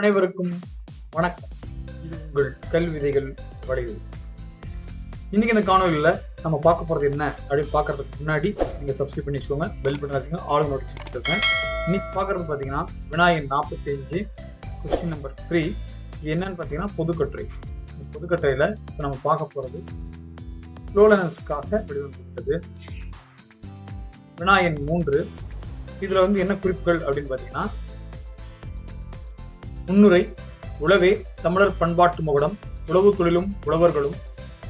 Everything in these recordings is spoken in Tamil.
அனைவருக்கும் வணக்கம். இது உங்கள் கல்விதைகள் வடிவு. இன்னைக்கு இந்த காணொலியில் நம்ம பார்க்க போகிறது என்ன அப்படின்னு பார்க்கறதுக்கு முன்னாடி நீங்கள் சப்ஸ்கிரைப் பண்ணி வச்சுக்கோங்க. பெல் பட்டன் வச்சுங்க ஆல் நோட்டிஃபிகேஷன் இன்னைக்கு பார்க்கறது பார்த்தீங்கன்னா விநாயகன் நாற்பத்தி அஞ்சு கொஸ்டின் நம்பர் த்ரீ இது என்னன்னு பார்த்தீங்கன்னா பொதுக்கட்டுரை. இந்த பொதுக்கட்டுரையில் இப்போ நம்ம பார்க்க போகிறது லோலனஸ்க்காக வடிவமைக்கப்பட்டது. விநாயகன் மூன்று. இதில் வந்து என்ன குறிப்புகள் அப்படின்னு பார்த்தீங்கன்னா முன்னுரை உழவே தமிழர் பண்பாட்டு முகடம் உழவு தொழிலும் உழவர்களும்.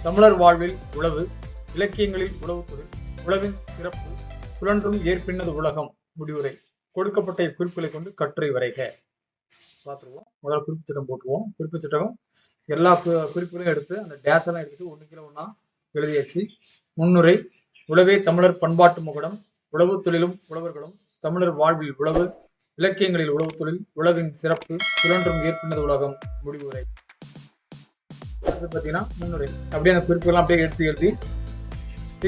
தமிழர் வாழ்வில் உழவு இலக்கியங்களில் உழவு தொழில் உழவின் சிறப்பு புலன்றும் ஏற்பின்னது உலகம் முடிவுரை. கொடுக்கப்பட்ட இக்குறிப்புகளை கொண்டு கட்டுரை வரைக. பார்த்துருவோம். முதல்ல குறிப்பு திட்டம் போட்டுருவோம். குறிப்பு திட்டம் எல்லா குறிப்புகளையும் எடுத்து அந்த டேஸ் எல்லாம் எடுத்துட்டு ஒண்ணு கிலோ ஒண்ணா எழுதியாச்சு. முன்னுரை உழவே தமிழர் பண்பாட்டு முகடம் உழவு தொழிலும் உழவர்களும் தமிழர் வாழ்வில் உழவு இலக்கியங்களில் உழவு தொழில் உழவின் சிறப்பு சுழன்றும் ஏற்பினது உலகம். முடிவுரை பார்த்தீங்கன்னா முன்னுரை. அப்படியே அந்த குறிப்புகள்லாம் அப்படியே எடுத்து எழுதி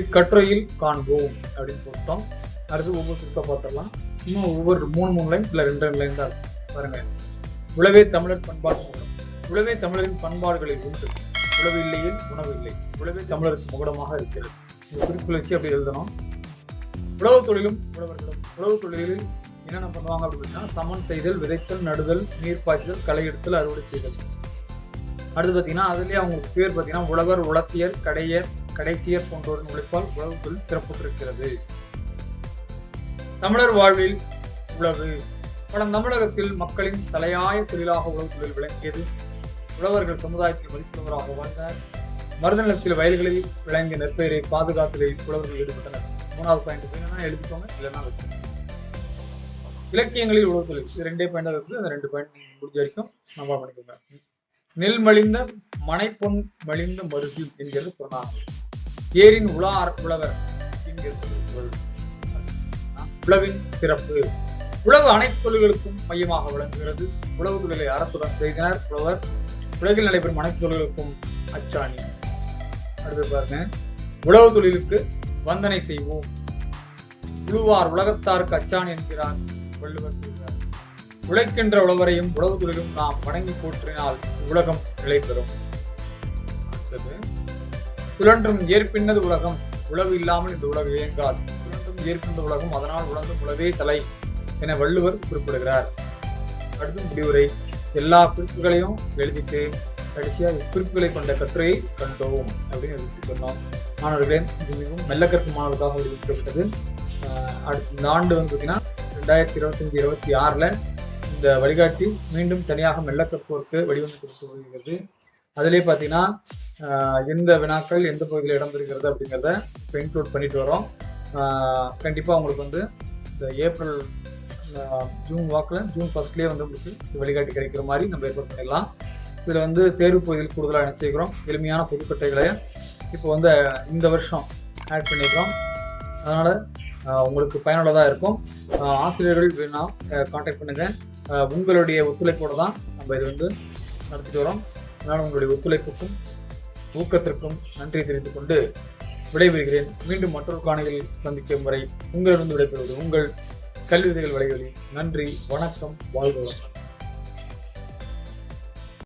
இக்கட்டுரையில் காண்போம் அப்படின்னு போட்டோம். அடுத்து ஒவ்வொரு குறிப்பாக பார்த்துடலாம். இன்னும் ஒவ்வொரு மூணு மூணு லைன் இல்லை ரெண்டு ரெண்டு லைன் தான் பாருங்க. உழவே தமிழர் பண்பாட்டு உழவே தமிழரின் பண்பாடுகளில் உண்டு. உழவு இல்லையில் உணவு இல்லை. உழவே தமிழருக்கு முகடமாக இருக்கிறது. இந்த குறிப்புகள் வச்சு அப்படி எழுதணும். உழவு தொழிலும் உழவர்களும் உழவு தொழிலில் என்னென்ன பண்ணுவாங்க அப்படின்னா சமன் செய்தல் விதைத்தல் நடுதல் நீர் பாய்ச்சல் களையெடுத்தல் அறுவடை செய்தல். அடுத்து பார்த்தீங்கன்னா அதுலேயே அவங்களுக்கு பேர் பார்த்தீங்கன்னா உழவர் உளத்தியர் கடையர் கடைசியர் போன்றோரின் உழைப்பால் உழவு தொழில் சிறப்புற்றிருக்கிறது. தமிழர் வாழ்வில் உழவு. படம் தமிழகத்தில் மக்களின் தலையாய தொழிலாக உழவு தொழில் விளங்கியது. உழவர்கள் சமுதாயத்தில் மதிப்புள்ளவராக வாழ்ந்தார். மருதநிலத்தில் வயல்களில் விளங்கிய நெற்பயிரை பாதுகாத்திலே உழவர்கள் ஈடுபட்டனர். மூணாவது பாயிண்ட் வேணும்னா எழுதிக்கோங்க இல்லைன்னா வச்சுக்கோங்க. இலக்கியங்களில் உழவு தொழில் இது ரெண்டே பாயிண்டாக இருக்குது. அந்த ரெண்டு பாயிண்ட் முடிஞ்ச வரைக்கும் நம்ம பண்ணிக்கோங்க. நெல் மலிந்த மனைப்பொன் மலிந்த மருகில் என்கிறது புறநானூறு. ஏரின் உலார் உழவர் என்கிறது உழவின் சிறப்பு. உழவு அனைத்து தொழில்களுக்கும் மையமாக விளங்குகிறது. உழவு தொழிலை அறத்துடன் செய்தனர் உழவர். உலகில் நடைபெறும் அனைத்து தொழில்களுக்கும் அச்சாணி. அடுத்து பாருங்க. உழவு தொழிலுக்கு வந்தனை செய்வோம். உழுவார் உலகத்தாருக்கு அச்சாணி என்கிறார். வள்ளுவர் கூறுகிறார் உழைக்கின்ற உழவரையும் உழவு தொழிலும் நாம் வணங்கி போற்றினால் உலகம் நிலை பெறும். அடுத்தது சுழன்றும் ஏற்பின்னது உலகம் உழவு இல்லாமல் இந்த உலகம் இயங்காது. சுழன்றும் ஏற்பின்ற உலகம் அதனால் உழந்தும் உழவே தலை என வள்ளுவர் குறிப்பிடுகிறார். அடுத்த முடிவுரை எல்லா குறிப்புகளையும் எழுதிட்டு கடைசியாக குறிப்புகளை கொண்ட கட்டுரையை கண்டோம் அப்படின்னு சொன்னோம். மாணவர்களே இது மிகவும் மெல்ல கற்கும் மாணவர்களுக்காக வடிவமைக்கப்பட்டது அடுத்த இந்த ஆண்டு வந்து பார்த்தீங்கன்னா ரெண்டாயிரத்தி இருபத்தஞ்சி இருபத்தி ஆறில் இந்த வழிகாட்டி மீண்டும் தனியாக மெல்ல கற்போருக்கு வடிவமைக்கப்பட்டு வருகிறது அதிலே பார்த்தீங்கன்னா எந்த வினாக்கள் எந்த பகுதியில் இடம்பெறுகிறது அப்படிங்கிறத இப்போ இன்க்ளூட் பண்ணிட்டு வரோம். கண்டிப்பாக உங்களுக்கு வந்து இந்த ஏப்ரல் ஜூன் வாக்கில் ஜூன் ஃபர்ஸ்ட்லேயே வந்து உங்களுக்கு வழிகாட்டி கிடைக்கிற மாதிரி நம்ம ஏற்பாடு பண்ணிடலாம். இதில் வந்து தேர்வு பகுதியில் கூடுதலாக நினச்சிக்கிறோம் எளிமையான புதுக்கட்டைகளை இப்போ வந்து இந்த வருஷம் ஆட் பண்ணிக்கிறோம் அதனால் உங்களுக்கு பயனுள்ளதாக இருக்கும். ஆசிரியர்கள் வேணா காண்டாக்ட் பண்ணுங்கள் உங்களுடைய ஒத்துழைப்போடு தான் நம்ம இது வந்து நடத்திட்டு வரோம். அதனால் உங்களுடைய ஒத்துழைப்புக்கும் ஊக்கத்திற்கும் நன்றி தெரிவித்துக் கொண்டு விடைபெறுகிறேன். மீண்டும் மற்றொரு காணொலியில் சந்திக்கும் வரை உங்களிடம் விடைபெறுவது உங்கள் கல்வி விதைகள் வலைகளில் நன்றி வணக்கம் வாழ்க வளம்